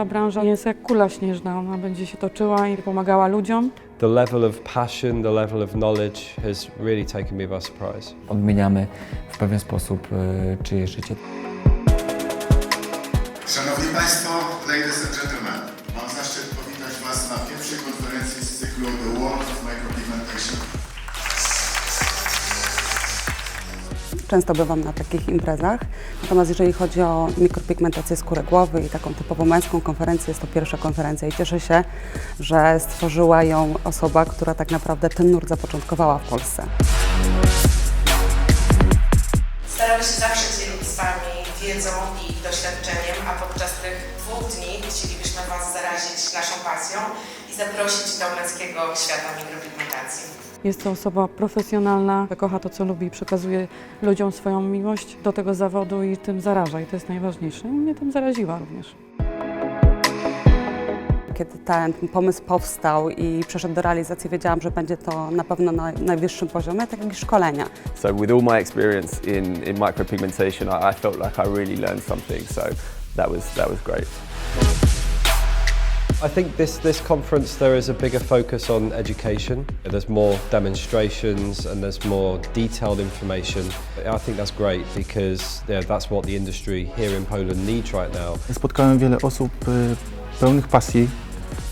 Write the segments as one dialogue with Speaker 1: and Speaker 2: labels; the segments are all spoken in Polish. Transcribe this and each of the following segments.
Speaker 1: ta branża jest jak kula śnieżna. Ona będzie się toczyła i pomagała ludziom.
Speaker 2: The level of passion, the level of knowledge has really taken me by surprise.
Speaker 3: Odmieniamy w pewien sposób y, czyjeś życie.
Speaker 4: Szanowni Państwo,
Speaker 5: Często bywam na takich imprezach, natomiast jeżeli chodzi o mikropigmentację skóry głowy i taką typowo męską konferencję, jest to pierwsza konferencja i cieszę się, że stworzyła ją osoba, która tak naprawdę ten nurt zapoczątkowała w Polsce.
Speaker 6: Staramy się zawsze dzielić z Wami wiedzą i doświadczeniem, a podczas tych dwóch dni chcielibyśmy Was zarazić naszą pasją i zaprosić do męskiego świata mikropigmentacji.
Speaker 1: Jest to osoba profesjonalna, kocha to, co lubi i przekazuje ludziom swoją miłość do tego zawodu i tym zaraża. I to jest najważniejsze. I mnie tym zaraziła również.
Speaker 5: Kiedy ten pomysł powstał i przeszedł do realizacji, wiedziałam, że będzie to na pewno na najwyższym poziomie, tak jak i szkolenia.
Speaker 7: So with all my experience in, in micropigmentation, I, I felt like I really learned something. So that was that was great.
Speaker 2: I think this, this conference there is a bigger focus on education. There's more demonstrations and there's more detailed information. I think that's great because yeah, that's what the industry here in Poland needs right now.
Speaker 8: Spotkałem wiele osób y, pełnych pasji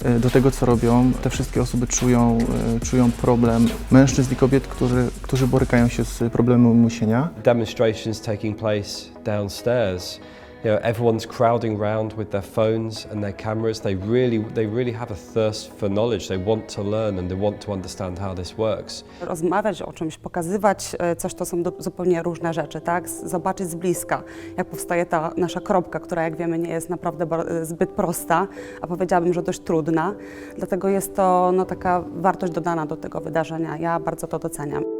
Speaker 8: y, do tego, co robią. Te wszystkie osoby czują, y, czują problem mężczyzn i kobiet, którzy, którzy borykają się z problemem musienia.
Speaker 2: Demonstrations taking place downstairs. You know, everyone's crowding round with their phones and their cameras. They really, they really have a thirst for knowledge. They want to learn and they want to understand how this works.
Speaker 5: Rozmawiać o czymś, pokazywać e, coś, to są do, zupełnie różne rzeczy, tak? Zobaczyć z bliska, jak powstaje ta nasza kropka, która jak wiemy nie jest naprawdę e, zbyt prosta, a powiedziałabym, że dość trudna. Dlatego jest to no, taka wartość dodana do tego wydarzenia. Ja bardzo to doceniam.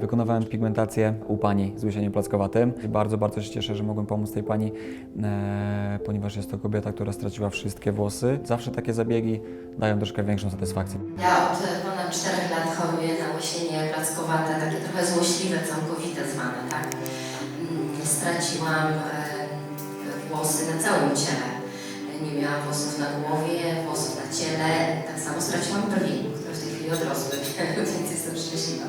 Speaker 3: Wykonywałem pigmentację u pani z łysieniem plackowatym. Bardzo, bardzo się cieszę, że mogłem pomóc tej pani, e, ponieważ jest to kobieta, która straciła wszystkie włosy. Zawsze takie zabiegi dają troszkę większą satysfakcję.
Speaker 9: Ja od ponad 4 lat choruję na łysienie plackowate, takie trochę złośliwe, całkowite zwane, tak? Mm, Straciłam e, włosy na całym ciele. Nie miałam włosów na głowie, włosów na ciele. Tak samo straciłam brwi, w tej chwili odrosły, więc jestem szczęśliwa.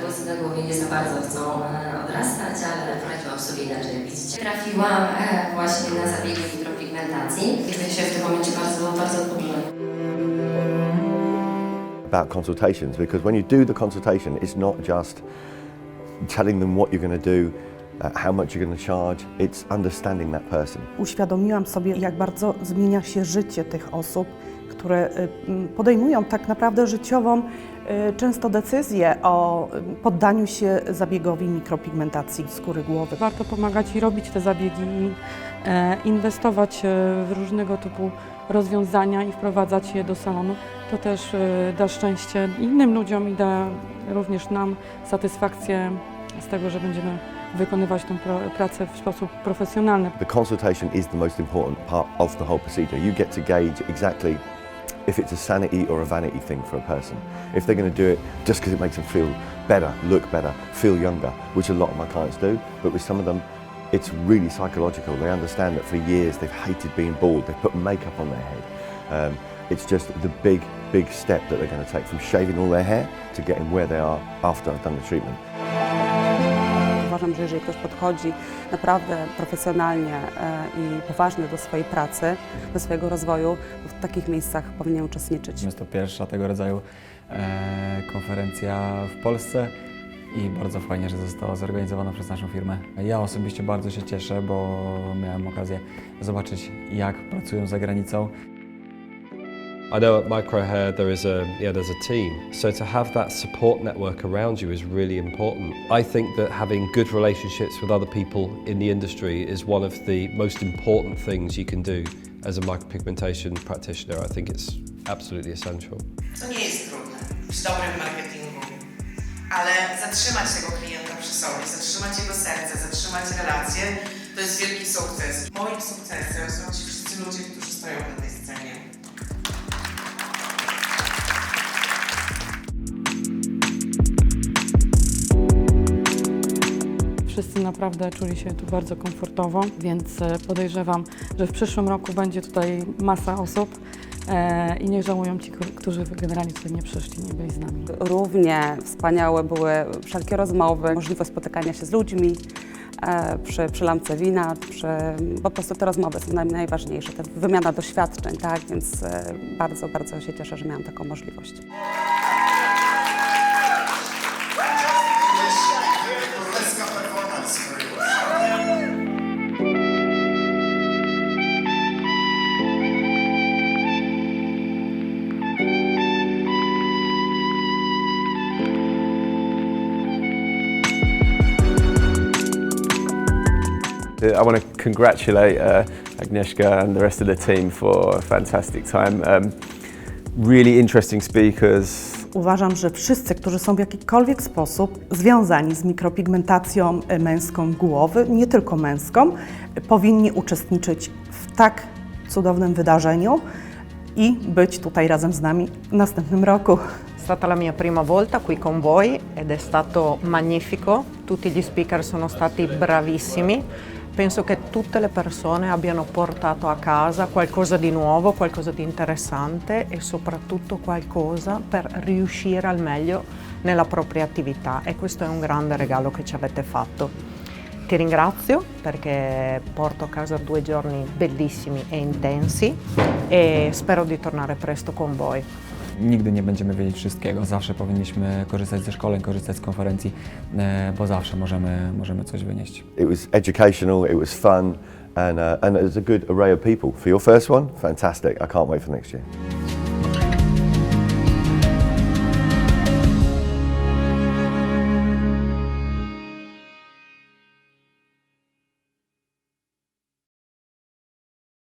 Speaker 9: Włosy na głowie nie za bardzo chcą e, odrastać, ale poradziłam sobie inaczej, jak widzicie. Trafiłam e, właśnie na zabiegi mikropigmentacji i czuję się w tym momencie bardzo, bardzo dobrze.
Speaker 10: about consultations because when you do the consultation, it's not just telling them what you're going to do, uh, how much you're going to charge, it's understanding that person.
Speaker 11: uświadomiłam sobie, jak bardzo zmienia się życie tych osób, które y, podejmują tak naprawdę życiową y, często decyzję o y, poddaniu się zabiegowi mikropigmentacji skóry głowy.
Speaker 1: Warto pomagać i robić te zabiegi i e, inwestować e, w różnego typu rozwiązania i wprowadzać je do salonu. To też e, da szczęście innym ludziom i da również nam satysfakcję z tego, że będziemy wykonywać tę pracę w sposób profesjonalny.
Speaker 10: The consultation is the most important part of the whole procedure. You get to gauge exactly if it's a sanity or a vanity thing for a person. If they're going to do it just because it makes them feel better, look better, feel younger, which a lot of my clients do, but with some of them, it's really psychological. They understand that for years they've hated being bald, they've put makeup on their head. Um, it's just the big, big step that they're going to take from shaving all their hair to getting where they are after I've done the treatment.
Speaker 5: Uważam, że jeżeli ktoś podchodzi naprawdę profesjonalnie e, i poważnie do swojej pracy, do swojego rozwoju, to w takich miejscach powinien uczestniczyć.
Speaker 3: Jest to pierwsza tego rodzaju e, konferencja w Polsce i bardzo fajnie, że została zorganizowana przez naszą firmę. Ja osobiście bardzo się cieszę, bo miałem okazję zobaczyć, jak pracują za granicą.
Speaker 2: I know at Microhair there is a yeah there's a team, so to have that support network around you is really important. I think that having good relationships with other people in the industry is one of the most important things you can do as a micropigmentation practitioner. I think it's absolutely essential.
Speaker 6: To nie jest trudne przy dobrym marketingu, ale zatrzymać tego klienta przy sobie, zatrzymać jego serce, zatrzymać relacje, to jest wielki sukces. Moim sukcesem są ci wszyscy ludzie, którzy stoją na tej
Speaker 1: Wszyscy naprawdę czuli się tu bardzo komfortowo, więc e, podejrzewam, że w przyszłym roku będzie tutaj masa osób e, i nie żałują ci, którzy generalnie tutaj nie przyszli, nie byli z nami.
Speaker 5: Równie wspaniałe były wszelkie rozmowy, możliwość spotykania się z ludźmi e, przy, przy lampce wina, przy, po prostu te rozmowy są naj, najważniejsze, ta wymiana doświadczeń, tak, więc bardzo, bardzo się cieszę, że miałam taką możliwość.
Speaker 7: I want to congratulate uh, Agnieszka and the rest of the team for a fantastic time. Um, really interesting speakers,
Speaker 11: Uważam, że wszyscy, którzy są w jakikolwiek sposób związani z mikropigmentacją e, męską głowy, nie tylko męską, powinni uczestniczyć w tak cudownym wydarzeniu i być tutaj razem z nami w następnym roku.
Speaker 12: È stata la mia prima volta qui con voi ed è stato magnifico, tutti gli speaker sono stati bravissimi. Penso che tutte le persone abbiano portato a casa qualcosa di nuovo, qualcosa di interessante e soprattutto qualcosa per riuscire al meglio nella propria attività e questo è un grande regalo che ci avete fatto. Ti ringrazio perché porto a casa due giorni bellissimi e intensi e spero di tornare presto con voi.
Speaker 3: Nigdy nie będziemy wiedzieć wszystkiego. Zawsze powinniśmy korzystać ze szkoleń, korzystać z konferencji, e, bo zawsze możemy, możemy coś wynieść.
Speaker 10: It was educational, it was fun, and, uh, and it was a good array of people. For your first one, fantastic. I can't wait for next year.